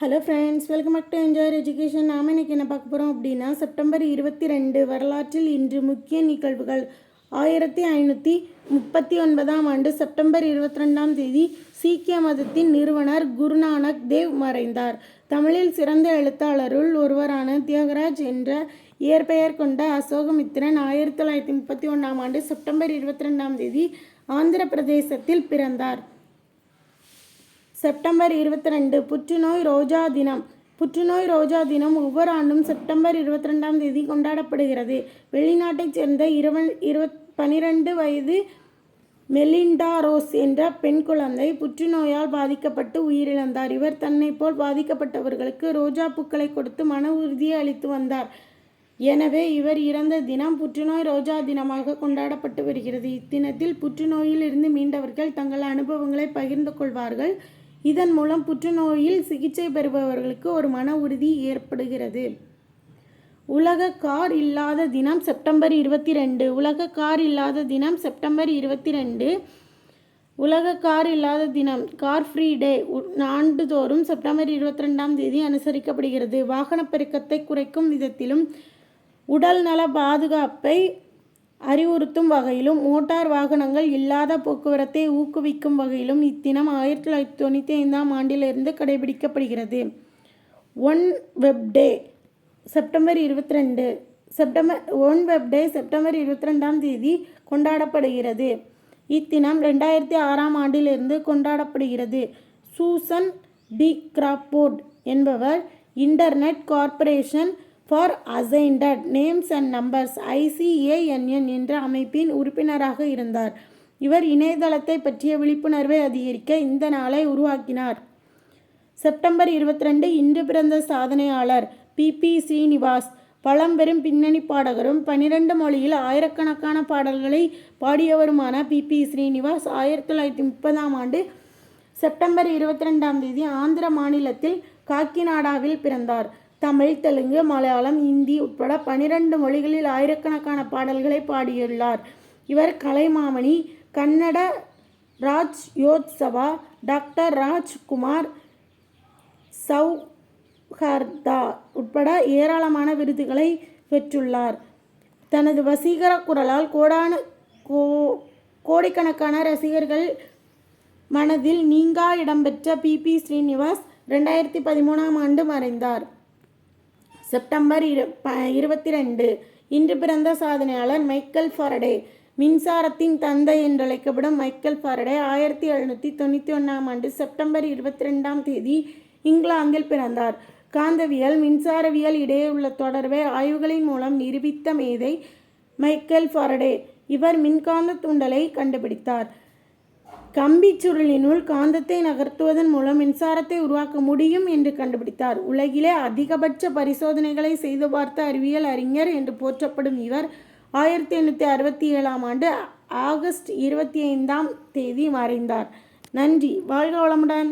Hello friends welcome back to enjoyer education நாம் இன்றைக்கி என்ன பார்க்க போகிறோம் அப்படின்னா செப்டம்பர் இருபத்தி ரெண்டு வரலாற்றில் இன்று முக்கிய நிகழ்வுகள். ஆயிரத்தி ஐநூற்றி முப்பத்தி ஒன்பதாம் ஆண்டு செப்டம்பர் இருபத்தி ரெண்டாம் தேதி சீக்கிய மதத்தின் நிறுவனர் குருநானக் தேவ் மறைந்தார். தமிழில் சிறந்த எழுத்தாளருள் ஒருவரான தியாகராஜ் என்ற இயற்பெயர் கொண்ட அசோகமித்திரன் ஆயிரத்தி தொள்ளாயிரத்தி முப்பத்தி ஒன்றாம் ஆண்டு செப்டம்பர் இருபத்தி ரெண்டாம் தேதி ஆந்திர பிரதேசத்தில் பிறந்தார். செப்டம்பர் இருபத்தி ரெண்டு புற்றுநோய் ரோஜா தினம். புற்றுநோய் ரோஜா தினம் ஒவ்வொரு ஆண்டும் செப்டம்பர் இருபத்தி ரெண்டாம் தேதி கொண்டாடப்படுகிறது. வெளிநாட்டைச் சேர்ந்த இருவன் இருபத் பனிரெண்டு வயது மெலிண்டா ரோஸ் என்ற பெண் குழந்தை புற்றுநோயால் பாதிக்கப்பட்டு உயிரிழந்தார். இவர் தன்னை போல் பாதிக்கப்பட்டவர்களுக்கு ரோஜா பூக்களை கொடுத்து மன உறுதியை அளித்து வந்தார். எனவே இவர் இறந்த தினம் புற்றுநோய் ரோஜா தினமாக கொண்டாடப்பட்டு வருகிறது. இத்தினத்தில் புற்றுநோயில் இருந்து மீண்டவர்கள் தங்கள் அனுபவங்களை பகிர்ந்து கொள்வார்கள். இதன் மூலம் புற்றுநோயில் சிகிச்சை பெறுபவர்களுக்கு ஒரு மன உறுதி ஏற்படுகிறது. உலக கார் இல்லாத தினம் செப்டம்பர் இருபத்தி ரெண்டு உலக கார் இல்லாத தினம் செப்டம்பர் இருபத்தி ரெண்டு உலக கார் இல்லாத தினம் கார் ஃப்ரீ டே ஆண்டுதோறும் செப்டம்பர் இருபத்தி ரெண்டாம் தேதி அனுசரிக்கப்படுகிறது. வாகன பெருக்கத்தை குறைக்கும் விதத்திலும் உடல் நல பாதுகாப்பை அறிவுறுத்தும் வகையிலும் மோட்டார் வாகனங்கள் இல்லாத போக்குவரத்தை ஊக்குவிக்கும் வகையிலும் இத்தினம் ஆயிரத்தி தொள்ளாயிரத்தி தொண்ணூற்றி ஐந்தாம் ஆண்டிலிருந்து கடைபிடிக்கப்படுகிறது. ஒன் வெப் டே செப்டம்பர் இருபத்தி ரெண்டு September one web day September இருபத்தி ரெண்டாம் தேதி கொண்டாடப்படுகிறது. இத்தினம் ரெண்டாயிரத்தி ஆறாம் ஆண்டிலிருந்து கொண்டாடப்படுகிறது. சூசன் டி கிராப்போர்ட் என்பவர் Internet Corporation for Assigned Names and Numbers ICANN என்ற அமைப்பின் உறுப்பினராக இருந்தார். இவர் இணையதளத்தை பற்றிய விழிப்புணர்வை அதிகரிக்க இந்த நாளை உருவாக்கினார். செப்டம்பர் இருபத்தி ரெண்டு இன்று பிறந்த சாதனையாளர் பிபி ஸ்ரீனிவாஸ் பழம்பெரும் பின்னணி பாடகரும் பனிரெண்டு மொழியில் ஆயிரக்கணக்கான பாடல்களை பாடியவருமான பிபி ஸ்ரீனிவாஸ் ஆயிரத்தி தொள்ளாயிரத்தி முப்பதாம் ஆண்டு செப்டம்பர் இருபத்தி ரெண்டாம் தேதி ஆந்திர மாநிலத்தில் காக்கிநாடாவில் பிறந்தார். தமிழ் தெலுங்கு மலையாளம் இந்தி உட்பட பனிரெண்டு மொழிகளில் ஆயிரக்கணக்கான பாடல்களை பாடியுள்ளார். இவர் கலைமாமணி கன்னட ராஜ் யோத்சவா டாக்டர் ராஜ்குமார் சௌஹர்தா உட்பட ஏராளமான விருதுகளை பெற்றுள்ளார். தனது வசீகர குரலால் கோடான கோ கோடிக்கணக்கான ரசிகர்கள் மனதில் நீங்கா இடம்பெற்ற பிபி ஸ்ரீனிவாஸ் ரெண்டாயிரத்தி பதிமூணாம் ஆண்டு மறைந்தார். செப்டம்பர் இரு ப இருபத்தி ரெண்டு இன்று பிறந்த சாதனையாளர் மைக்கேல் ஃபாரடே. மின்சாரத்தின் தந்தை என்றழைக்கப்படும் மைக்கேல் ஃபாரடே ஆயிரத்தி எழுநூற்றி தொண்ணூற்றி ஒன்றாம் ஆண்டு செப்டம்பர் இருபத்தி ரெண்டாம் தேதி இங்கிலாந்தில் பிறந்தார். காந்தவியல் மின்சாரவியல் இடையே உள்ள தொடர்பை ஆய்வுகளின் மூலம் நிரூபித்த மேதை மைக்கேல் ஃபாரடே. இவர் மின்காந்த தூண்டலை கண்டுபிடித்தார். கம்பி சுருளினுள் காந்தத்தை நகர்த்துவதன் மூலம் மின்சாரத்தை உருவாக்க முடியும் என்று கண்டுபிடித்தார். உலகிலே அதிகபட்ச பரிசோதனைகளை செய்து பார்த்த அறிவியல் அறிஞர் என்று போற்றப்படும் இவர் ஆயிரத்தி எண்ணூற்றி அறுபத்தி ஏழாம் ஆண்டு ஆகஸ்ட் இருபத்தி ஐந்தாம் தேதி மறைந்தார். நன்றி. வாழ்க வளமுடன்.